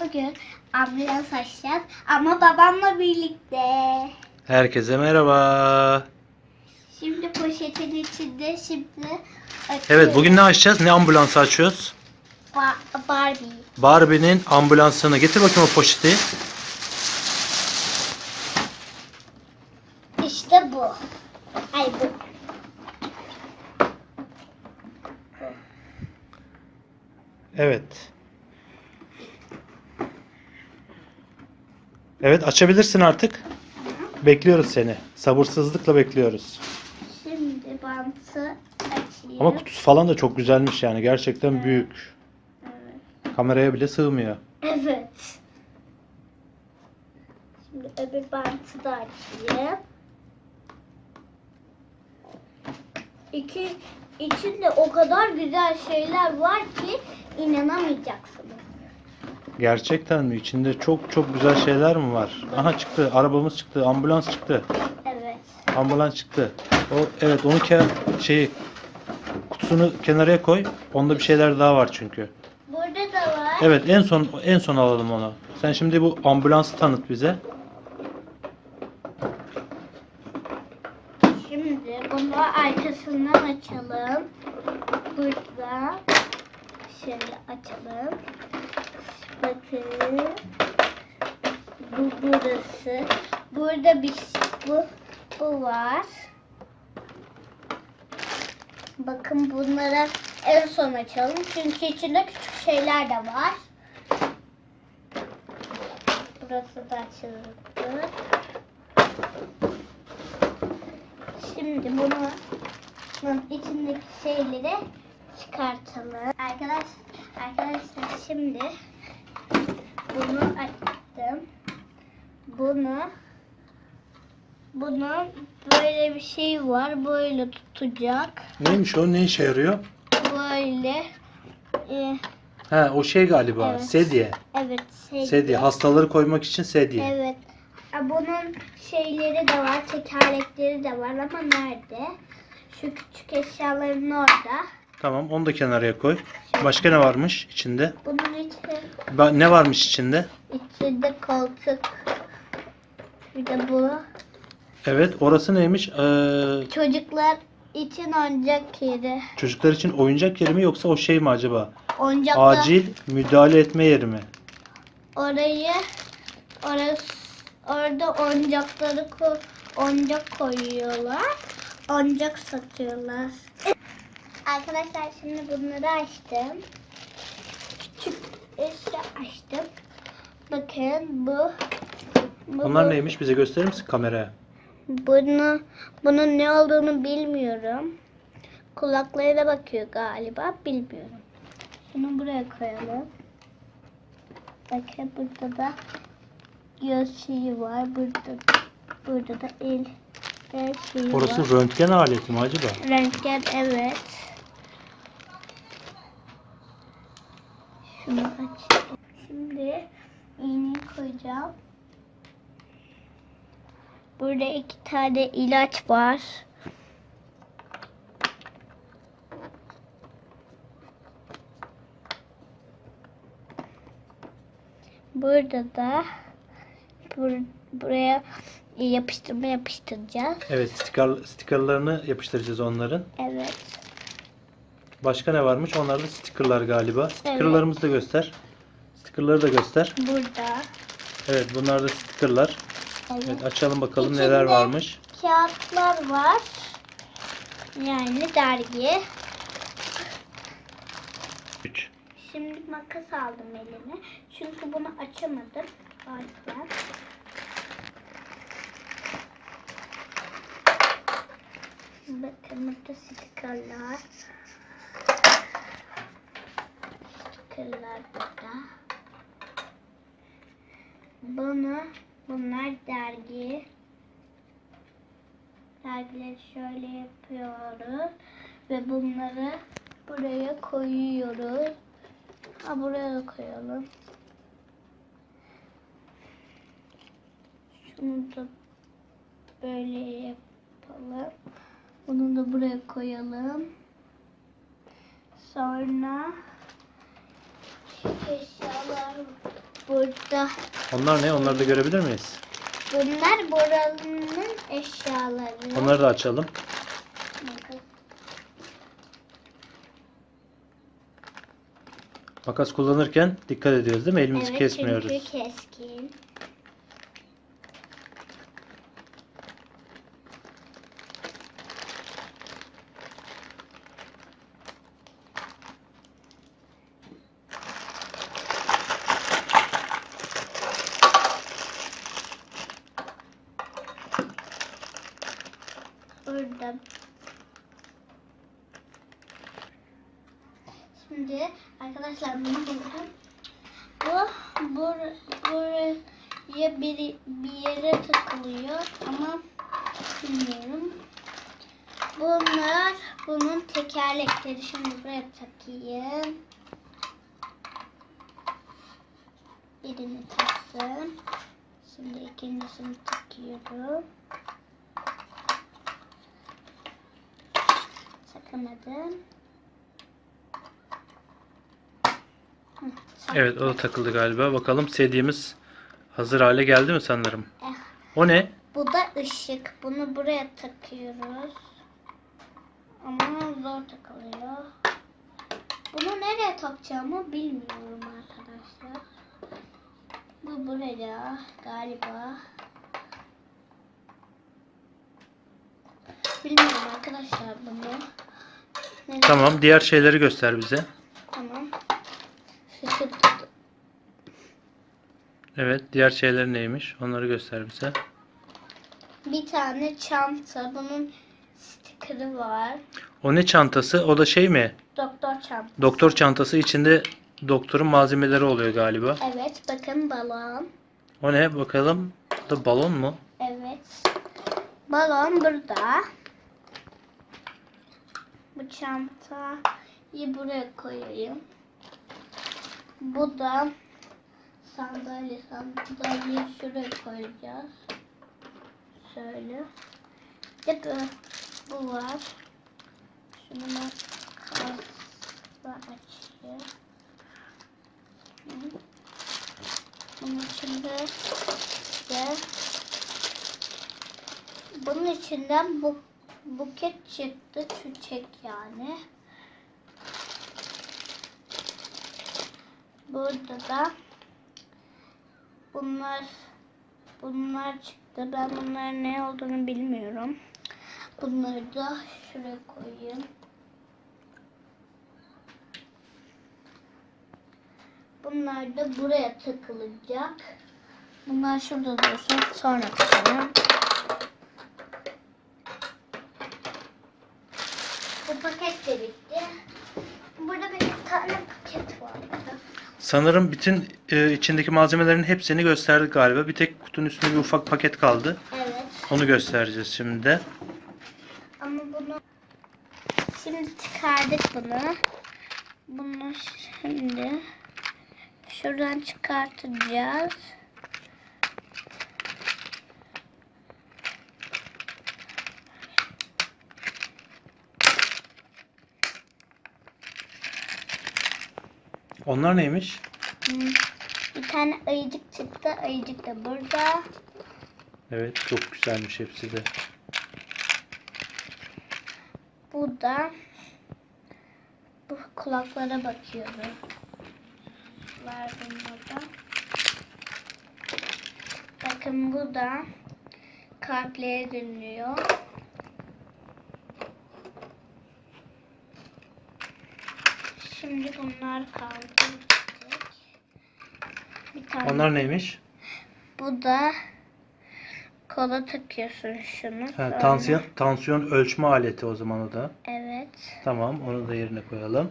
bugün ambulans açacağız ama babamla birlikte. Herkese merhaba. Şimdi poşetin içinde şimdi açıyoruz. Evet bugün ne açacağız? Ne ambulansı açıyoruz? Ba- Barbie. Barbie'nin ambulansını. Getir bakayım o poşeti. İşte bu. Ay bu. Evet. Evet açabilirsin artık. Bekliyoruz seni. Sabırsızlıkla bekliyoruz. Şimdi bantı açayım. Ama kutusu falan da çok güzelmiş yani. Gerçekten büyük. Evet. Kameraya bile sığmıyor. Evet. Şimdi öbür bantı da açayım. İki, içinde o kadar güzel şeyler var ki inanamayacaksınız. Gerçekten mi? İçinde çok çok güzel şeyler mi var? Aha çıktı. Arabamız çıktı. Ambulans çıktı. Evet. Ambulans çıktı. O evet onu ke şeyi kutusunu kenarıya koy. Onda bir şeyler daha var çünkü. Burada da var. Evet en son en son alalım onu. Sen şimdi bu ambulansı tanıt bize. Şimdi bunu arkasından açalım. Burada şöyle açalım. Bakın. Bu burası. Burada bir bu bu var. Bakın bunlara en son açalım. Çünkü içinde küçük şeyler de var. Burası da açıldı. Şimdi bunu bunun içindeki şeyleri çıkartalım. Arkadaş, arkadaşlar şimdi bunu açtım. Bunu bunu böyle bir şey var. Böyle tutacak. Neymiş o? Ne işe yarıyor? Böyle e, He o şey galiba. Evet. Sedye. evet şey. Sedye. Hastaları koymak için sedye. Evet. Ha, Bunun şeyleri de var, tekerlekleri de var ama nerede? Şu küçük eşyaların orada. Tamam onu da kenarıya koy. Başka ne varmış içinde? Bunun içi, Ba- Ne varmış içinde? içinde koltuk. Bir de bu. Evet orası neymiş? Ee, Çocuklar için oyuncak yeri. çocuklar için oyuncak yeri mi yoksa o şey mi acaba? Oyuncaklar. Acil müdahale etme yeri mi? Orayı orası orada oyuncakları ko oyuncak koyuyorlar. Oyuncak satıyorlar. Arkadaşlar şimdi bunları açtım. Küçük eşya açtım. Bakın bu. bu Onlar bu- neymiş bize gösterir misin kameraya? Bunu bunun ne olduğunu bilmiyorum. Kulaklarına bakıyor galiba. Bilmiyorum. Bunu buraya koyalım. Bakın burada da göz şeyi var. Burada burada da el, el şeyi Orası var. röntgen aleti mi acaba? Röntgen evet. Şunu açayım. Şimdi iğneyi koyacağım. Burada iki tane ilaç var. Burada da bur- buraya yapıştırma yapıştıracağız. Evet stiker, stikerlerini yapıştıracağız onların. Evet. Başka ne varmış? Onlar da stikerler galiba. Stikerlerimizi de göster. Stikerleri de göster. Burada. Evet bunlar da stikerler. Evet. Evet açalım bakalım İçinde- neler varmış. Kağıtlar var. Yani dergi. 3. Şimdi makas aldım elime. Çünkü bunu açamadım. Yüzden. Bakın burada stikerler. Burada. Bunu, bunlar dergi. Dergileri şöyle yapıyoruz. Ve bunları buraya koyuyoruz. Ha buraya da koyalım. Şunu da böyle yapalım. Bunu da buraya koyalım. Sonra eşyalar burada. Onlar ne? Onları da görebilir miyiz? Bunlar Bora'nın eşyaları. Onları da açalım. Bakın. Makas kullanırken dikkat ediyoruz değil mi? Elimizi Evet kesmiyoruz. çünkü keskin. Burada. Şimdi arkadaşlar bunu buldum. Bu bur, buraya bir, bir yere takılıyor ama bilmiyorum. Bunlar bunun tekerlekleri. Şimdi buraya takayım. Birini taktım. Şimdi ikincisini takıyorum. Takamadım. Evet o da takıldı galiba. Bakalım sevdiğimiz hazır hale geldi mi sanırım? Eh. O ne? Bu da ışık. Bunu buraya takıyoruz. Ama zor takılıyor. Bunu nereye takacağımı bilmiyorum arkadaşlar. Bu buraya galiba. Bilmiyorum arkadaşlar bunu. Nereye- Tamam diğer şeyleri göster bize. Tamam. Tut- Evet diğer şeyler neymiş? Onları göster bize. Bir tane çanta. Bunun stikeri var. O ne çantası? O da şey mi? Doktor çantası. Doktor çantası içinde doktorun malzemeleri oluyor galiba. Evet bakın balon. O ne? Bakalım. Bu da balon mu? Evet. Balon burada. Bu çantayı buraya koyayım. Bu da sandalye sandalye şuraya koyacağız. Şöyle. Bir de bu var. Şunu makasla açayım. Hı. Bunun içinde de bunun içinden bu buket çıktı çiçek yani. Burada da bunlar bunlar çıktı. Ben bunların ne olduğunu bilmiyorum. Bunları da şuraya koyayım. Bunlar da buraya takılacak. Bunlar şurada dursun. Sonra takarım. Bu paket de bitti. Burada bir tane paket var. Sanırım bütün e, içindeki malzemelerin hepsini gösterdik galiba. Bir tek kutunun üstünde bir ufak paket kaldı. Evet. Onu göstereceğiz şimdi de. Ama bunu şimdi çıkardık bunu. Bunu şimdi şuradan çıkartacağız. Onlar neymiş? Hmm, Bir tane ayıcık çıktı. Ayıcık da burada. Evet çok güzelmiş hepsi de. Bu da bu kulaklara bakıyorum. Verdim burada. Bakın bu da kalpleri dinliyor. Şimdi bunlar kaldı. Bir tane. Onlar neymiş? Bu da kola takıyorsun şunu. Ha, tansiyon, tansiyon ölçme aleti o zaman o da. Evet. Tamam onu da yerine koyalım.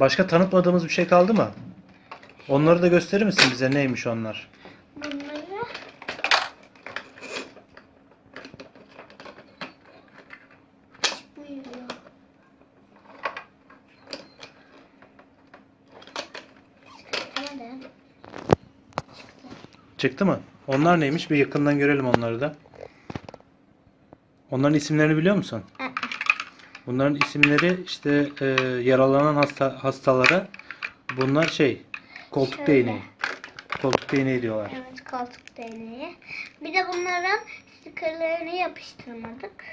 Başka tanıtmadığımız bir şey kaldı mı? Onları da gösterir misin bize neymiş onlar? Bunları çıkmıyor. Hadi. Çıktı mı? Onlar neymiş? Bir yakından görelim onları da. Onların isimlerini biliyor musun? Bunların isimleri işte e, yaralanan hasta hastalara Bunlar şey koltuk Şöyle. değneği. Koltuk değneği diyorlar. Evet koltuk değneği. Bir de bunların stikerlerini yapıştırmadık.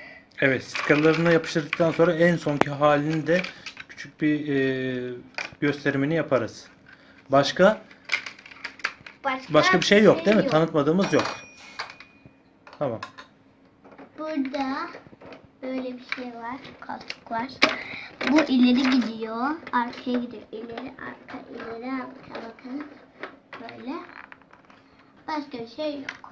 Evet stikerlerini yapıştırdıktan sonra en sonki halini de küçük bir e, gösterimini yaparız. Başka Başka, başka bir şey yok değil mi? Tanıtmadığımız yok. Tamam. Burada böyle bir şey var. Koltuk var. Bu ileri gidiyor. Arkaya gidiyor. İleri, arka, ileri, arka bakın. Böyle. Başka bir şey yok.